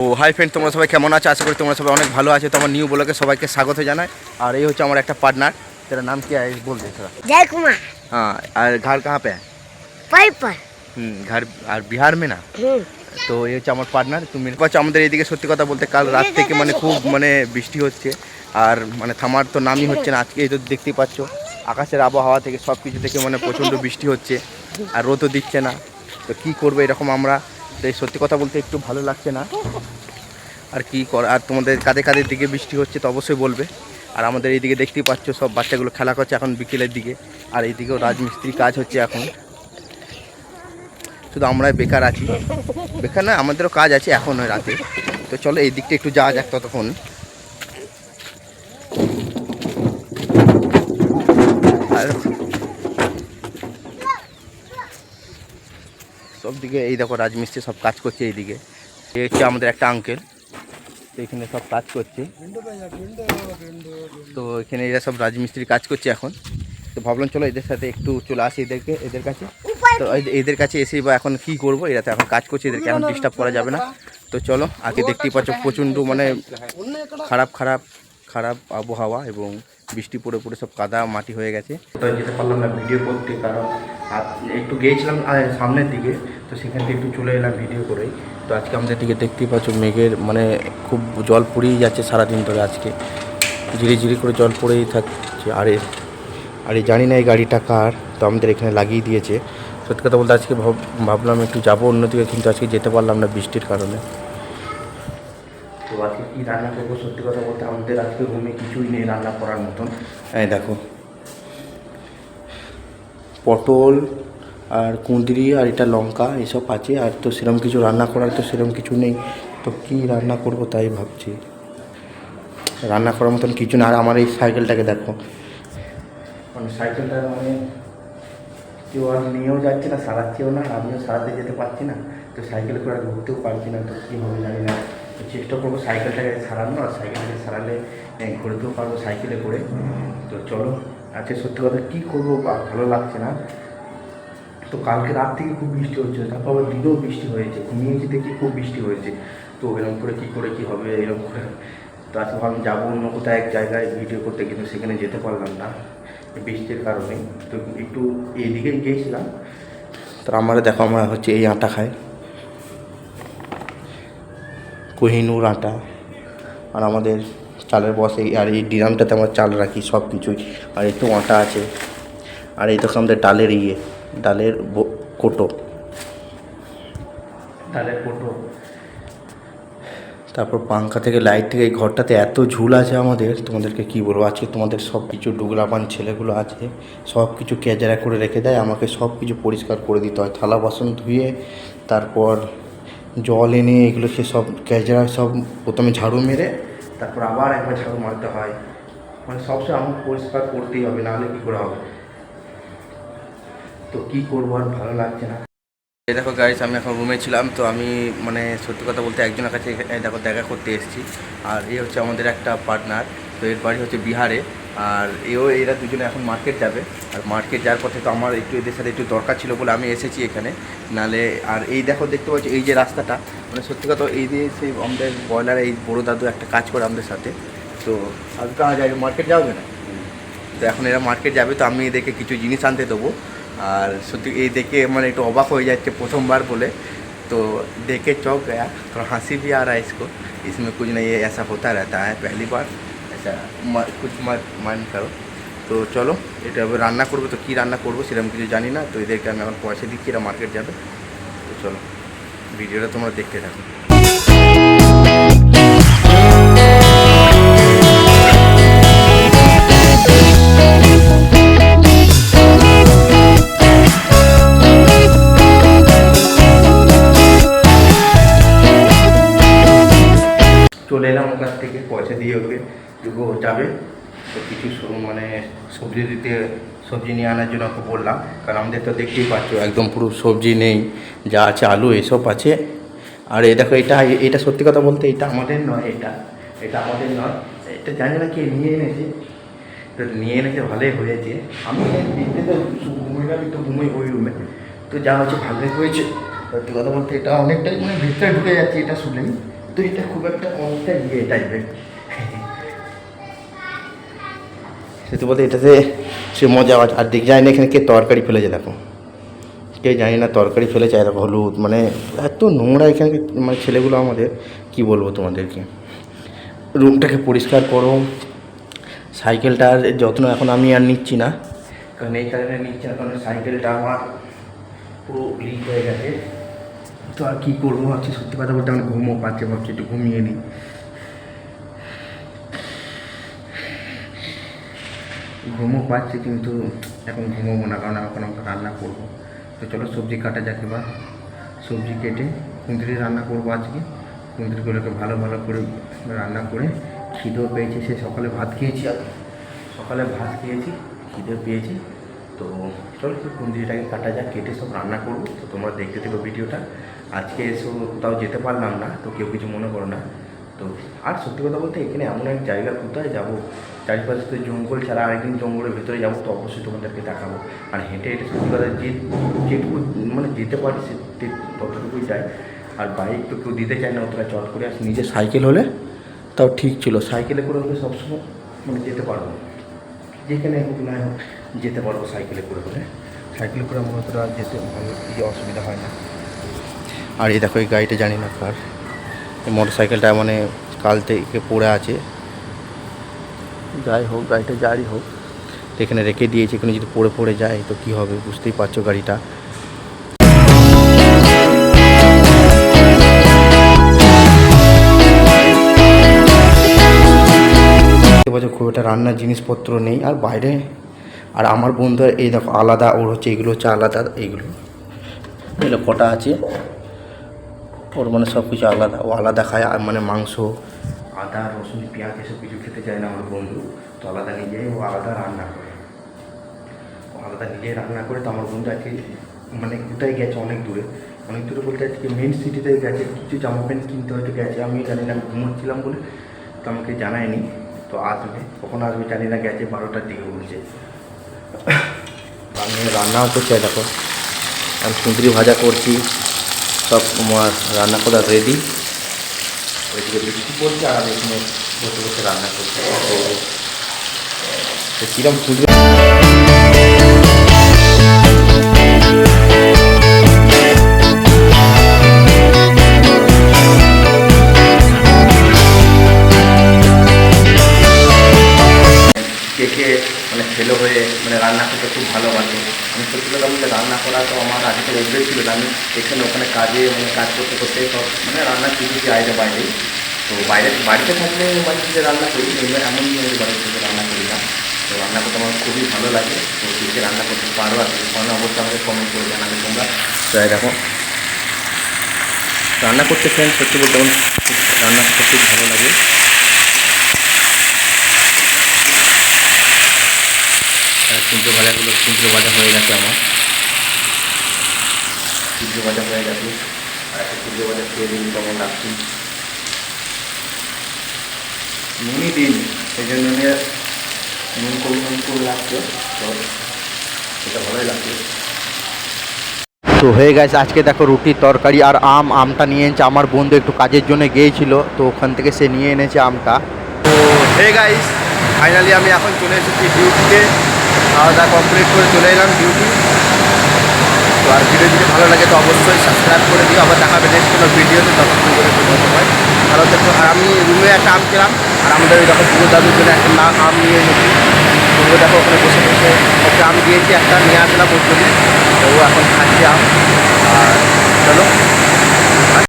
ও hi friend তোমরা সবাই কেমন আছো আশা করি তোমরা সবাই অনেক ভালো আছে তো আমার নিউ ব্লগে সবাইকে স্বাগত জানাই আর এই হচ্ছে আমার একটা পার্টনার तेरा नाम क्या है बोल दे थोड़ा जय कुमार हाँ और घर कहाँ पे है पाइप पर হুম, घर আর বিহার মে না हम्म, তো এই হচ্ছে আমার পার্টনার তুমি পাচ্ছ আমাদের এইদিকে সত্যি কথা বলতে কাল রাত থেকে মানে খুব মানে বৃষ্টি হচ্ছে আর মানে থামার তো নামই হচ্ছে না আজকে এই তো দেখতেই পাচ্ছ আকাশের আবহাওয়া থেকে সব কিছু থেকে মানে প্রচণ্ড বৃষ্টি হচ্ছে আর রোদও দিচ্ছে না তো কী করবো এরকম আমরা এই সত্যি কথা বলতে একটু ভালো লাগছে না। আর কি কর, আর তোমাদের কাদের কাদের দিকে বৃষ্টি হচ্ছে তো অবশ্যই বলবে। আর আমাদের এইদিকে দেখতেই পাচ্ছ, সব বাচ্চাগুলো খেলা করছে এখন বিকেলের দিকে। আর এইদিকেও রাজমিস্ত্রি কাজ হচ্ছে এখন। শুধু আমরাই বেকার আছি। বেকার না আমাদেরও কাজ আছে এখন রাতে। তো চলো এই দিকটা একটু যাওয়া যাক ততক্ষণ। আর সব দিকে এই দেখো রাজমিস্ত্রি সব কাজ করছে এইদিকে। এই হচ্ছে আমাদের একটা আঙ্কেল এখানে সব কাজ করছে। তো এখানে এরা সব রাজমিস্ত্রি কাজ করছে এখন। তো ভাবলাম চলো এদের সাথে একটু চলে আসি এদেরকে এদের কাছে। তো এদের কাছে এসে বা এখন কি করব এরা তো এখন কাজ করছে এদেরকে এখন ডিস্টার্ব করা যাবে না। তো চলো আগে দেখতেই পাচ্ছ প্রচণ্ড মানে খারাপ খারাপ খারাপ আবহাওয়া এবং বৃষ্টি পড়ে পড়ে সব কাদা মাটি হয়ে গেছে। তো যেতে পারলাম না ভিডিও করতে কারণ আর একটু গিয়েছিলাম সামনের দিকে। তো সেখান থেকে একটু চলে এলাম ভিডিও করেই। তো আজকে আমাদের দিকে দেখতেই পাচ্ছ মেঘের মানে খুব জল পড়েই যাচ্ছে সারাদিন ধরে আজকে। ঝিরি ঝিরি করে জল পড়েই থাকছে আরে। আরে জানি না এই গাড়িটা কার, তো আমাদের এখানে লাগিয়ে দিয়েছে। সত্যি কথা বলতে আজকে ভাব- ভাবলাম একটু যাব অন্যদিকে, কিন্তু আজকে যেতে পারলাম না বৃষ্টির কারণে। তো আজকে কী রান্না করব সত্যি কথা বলতে আমাদের আজকে রুমে কিছুই নেই রান্না করার মতন। হ্যাঁ দেখো। পটল আর কুঁদরি আর এটা লঙ্কা, এসব আছে। আর তো সেরকম কিছু রান্না করার তো সেরকম কিছু নেই। তো কী রান্না করব তাই ভাবছি। রান্না করার মতন কিছু না। আর আমার এই সাইকেলটাকে দেখো। মানে সাইকেলটা মানে কেউ আর নিয়েও যাচ্ছে না, সারাচ্ছেও না। আমিও সারাতে যেতে পারছি না। তো সাইকেল করে আর ঘুরতেও পারছি না। তো কী হবে জানি না। তো চেষ্টা করব সাইকেলটাকে সারানো আর সাইকেলটাকে সারালে ঘুরতেও পারব সাইকেলে করে। তো চলো, আজকে সত্যি কথা কী করব ভালো লাগছে না। তো কালকে রাত থেকে খুব বৃষ্টি হচ্ছে তারপর আবার দিনেও বৃষ্টি হয়েছে ঘুমিয়েছি দেখি খুব বৃষ্টি হয়েছে। তো এরকম করে কী করে, কী হবে, এরকম করে। তো আমি যাব অন্য কোথাও এক জায়গায় ভিডিও করতে, কিন্তু সেখানে যেতে পারলাম না বৃষ্টির কারণে। তো একটু এইদিকে গিয়েছিলাম। তো আমরা দেখো, আমরা হচ্ছে এই আটা খাই। কোহিনুর আটা। আর আমাদের চালের বসে আর এই ডিরামটাতে আমরা চাল রাখি সব কিছুই আর একটু আটা আছে। আর এই দেখো আমাদের ডালের ইয়ে। ডালের কোটো। ডালের কোটো। তারপর পাঙ্খা থেকে লাইট থেকে এই ঘরটাতে এত ঝুল আছে আমাদের তোমাদেরকে কি বলব? আজকে তোমাদের সব কিছু ডুগলাপান ছেলেগুলো আছে সব কিছু ক্যাজারা করে রেখে দেয় আমাকে সব কিছু পরিষ্কার করে দিতে হয়। থালা বাসন ধুয়ে তারপর জল এনে এগুলো এগুলোকে সব ক্যাজরা সব প্রথমে ঝাড়ু মেরে তারপর আবার একবার ঝাড়ু মারতে হয়। মানে সবসময় আমাকে পরিষ্কার করতেই হবে নাহলে কী করে হবে? তো কী করব আর ভালো লাগছে না। এই দেখো গাইস আমি এখন রুমে ছিলাম, তো আমি মানে সত্যি কথা বলতে একজনের কাছে দেখো দেখা করতে এসেছি। আর এ হচ্ছে আমাদের একটা পার্টনার তো এর বাড়ি হচ্ছে বিহারে। আর এও, এরা দুজনে এখন মার্কেট যাবে। আর মার্কেট যাওয়ার পথে তো আমার একটু এদের সাথে একটু দরকার ছিল বলে আমি এসেছি এখানে। নালে, আর এই দেখো দেখতে পাচ্ছি, এই যে রাস্তাটা মানে সত্যি কথা এই দিয়ে সেই আমাদের বয়লার এই বড়ো দাদু একটা কাজ করে আমাদের সাথে। তো আজকে আজ মার্কেট যাবে না। তো এখন এরা মার্কেট যাবে, তো আমি এদেরকে কিছু জিনিস আনতে দেবো। আর সত্যি এই দেখে মানে একটু অবাক হয়ে যাচ্ছে প্রথমবার বলে तो देख के चौंक गया थोड़ा हंसी भी आ रहा है इसको इसमें कुछ नहीं है ऐसा होता रहता है पहली बार ऐसा म- कुछ मत माइंड करो তো চলো এটা এবার রান্না করবো তো কী রান্না করবো সেরকম কিছু জানি না তো এদেরকে আমি এখন পয়সা দিচ্ছি এরা মার্কেট যাবে তো চলো ভিডিওটা তোমরা দেখতে থাকো যাবে। তো কিছু মানে সবজি দিতে, সবজি নিয়ে আনার জন্য ওকে বললাম। কারণ আমাদের তো দেখতেই পাচ্ছ, একদম পুরো সবজি নেই, যা আছে আলু, এসব আছে। আর এই দেখো, এটা এটা সত্যি কথা বলতে এটা আমাদের নয়, এটা এটা আমাদের নয়। এটা জানি না কে নিয়ে এনেছে। তো নিয়ে এনেছে, ভালোই হয়েছে। আমি দিতে তো ঘুমিয়ে তো ঘুমোই ওই রুমে। তো যা হচ্ছে ভালোই হয়েছে। সত্যি কথা বলতে এটা অনেকটাই মানে ভিতরে ঢুকে যাচ্ছে, এটা শুনেই। তো এটা খুব একটা অনেকটা ইয়ে টাইপের সেটা বলতে এটাতে সে মজা, আর দেখ যায় না এখানে কে তরকারি ফেলেছে, দেখো। কে জানি না তরকারি ফেলেছে আর হলুদ মানে এত নোংরা এখানে মানে ছেলেগুলো আমাদের, কি বলব তোমাদেরকে। রুমটাকে পরিষ্কার করো। সাইকেলটার যত্ন এখন আমি আর নিচ্ছি না, কারণ এই কারণে নিচ্ছি না, কারণ সাইকেলটা আমার পুরো লিক হয়ে গেছে। তো আর কী করব ভাবছি, সত্যি কথা বলতে আমার ঘুমও পাচ্ছে, ভাবছি একটু ঘুমিয়ে নিই। ঘুমও পাচ্ছে কিন্তু এখন ঘুমোবো না, কারণ এখন আমাকে রান্না করব। তো চলো সবজি কাটা যাক এবার। সবজি কেটে কুঁদরি রান্না করব আজকে। কুঁদরিগুলোকে ভালো ভালো করে রান্না করে খিদেও পেয়েছে। সে সকালে ভাত খেয়েছি সকালে ভাত খেয়েছি খিদে পেয়েছি। তো চলো একটু কুঁদরিটাকে কাটা যাক, কেটে সব রান্না করব। তো তোমরা দেখতে থাকো ভিডিওটা। আজকে এসো কোথাও যেতে পারলাম না, তো কেউ কিছু মনে করো না। তো আর সত্যি কথা বলতে এখানে এমন এক জায়গা কোথায় যাব? চারিপাশে তো জঙ্গল ছাড়া আরেকদিন জঙ্গলের ভেতরে যাব তো অবশ্যই তোমাদেরকে দেখাবো। আর হেঁটে হেঁটে সত্যি কথা যে যেটুকু মানে যেতে পারি সে ততটুকুই যায় আর বাইক তো কেউ দিতে চায় না, অতটা চট করে আর নিজের সাইকেল হলে তাও ঠিক ছিল। সাইকেলে করে হলে সবসময় মানে যেতে পারব যেখানে হোক না হোক যেতে পারব সাইকেলে করে হলে। সাইকেলে করে আমার অতটা যেতে ইয়ে অসুবিধা হয় না। আর এই দেখো, এই গাড়িটা জানি না কার। মোটর সাইকেলটা মানে কাল থেকে পড়ে আছে। যাই হোক, গাড়িটা যারই হোক, এখানে রেখে দিয়েছে। এখানে যদি পড়ে পড়ে যায়, তো কী হবে? বুঝতেই পারছ গাড়িটা। খুব একটা রান্নার জিনিসপত্র নেই। আর বাইরে, আর আমার বন্ধু এই দেখো আলাদা, ওর হচ্ছে এগুলো হচ্ছে আলাদা, এইগুলো। এগুলো কটা আছে। ওর মানে সব কিছু আলাদা। ও আলাদা খায় মানে মাংস, আদা, রসুন, পেঁয়াজ এসব কিছু খেতে চায় না আমার বন্ধু। তো আলাদা নিজেই ও আলাদা রান্না করে। ও আলাদা নিজেই রান্না করে, তো আমার বন্ধু আজকে মানে কোথায় গেছে অনেক দূরে। অনেক দূরে বলতে আজকে মেন সিটিতে গেছে, কিছু জামা প্যান্ট কিনতে হয়তো গেছে আমি জানি না ঘুমোচ্ছিলাম বলে। তো আমাকে জানায়নি, তো আসবে, কখন আসবে জানি না, গেছে বারোটার দিকে বলছে। আমি রান্নাও করছি, দেখো। আমি সুন্দরী ভাজা করছি। সব তোমার রান্না করা রেডি ওইদিকে বিক্রি পড়ছে আর আমি এখানে বসে বসে রান্না করছি। তো কীরকম সুন্দর ছেলে হয়ে মানে রান্না করতে খুব ভালোবাসে। আমি সত্যি কথা বলতে রান্না করা তো আমার আগে থেকে অভ্যেস ছিল আমি এখানে ওখানে কাজে মানে কাজ করতে করতে সব মানে রান্না শিখেছি আইতে বাইরে। তো বাইরে বাড়িতে থাকলে বাড়ি থেকে রান্না করি, এমন নয় যে বাড়ি থেকে রান্না করি না। তো রান্না করতে আমার খুবই ভালো লাগে। তো নিজে রান্না করতে পারো আর কোনো অবশ্যই আমাকে কমেন্ট করে জানাবে তোমরা। তো দেখো। রান্না করতে ফ্রেন্ড সত্যি বলতে আমার রান্না করতে খুব ভালো লাগে। কুঁচো ভাজাগুলো ভাজা হয়ে গেছে আমার। কুঁচো ভাজা হয়ে গেছে। আর একটা খেয়ে দিন কেমন লাগছে দিন সেই জন্য নুন নুন লাগছে, তো সেটা ভালোই লাগছে। তো হয়ে গেছে, আজকে দেখো রুটি তরকারি আর আম, আমটা নিয়ে এনেছে। আমার বন্ধু একটু কাজের জন্য গিয়েছিল, তো ওখান থেকে সে নিয়ে এনেছে আমটা। তো হে গাইস ফাইনালি আমি এখন চলে এসেছি ডিউটিতে খাওয়া দাওয়া কমপ্লিট করে চলে এলাম ডিউটি তো আর ভিডিও যদি ভালো লাগে তো অবশ্যই সাবস্ক্রাইব করে দিও। আবার দেখাবে নেক্সট কোনো ভিডিওতে, ততক্ষণ করে তোমরা হয় ভালো থাকবে আর আমি রুমে একটা আম খেলাম। আর আমাদের ওই দেখো পুরো দাদুর জন্য একটা না আম নিয়ে এসেছি। পুরো দেখো ওখানে বসে বসে একটা আম দিয়েছি, একটা নিয়ে আসলাম ওর জন্য। তো ও এখন খাচ্ছি আম। আর চলো।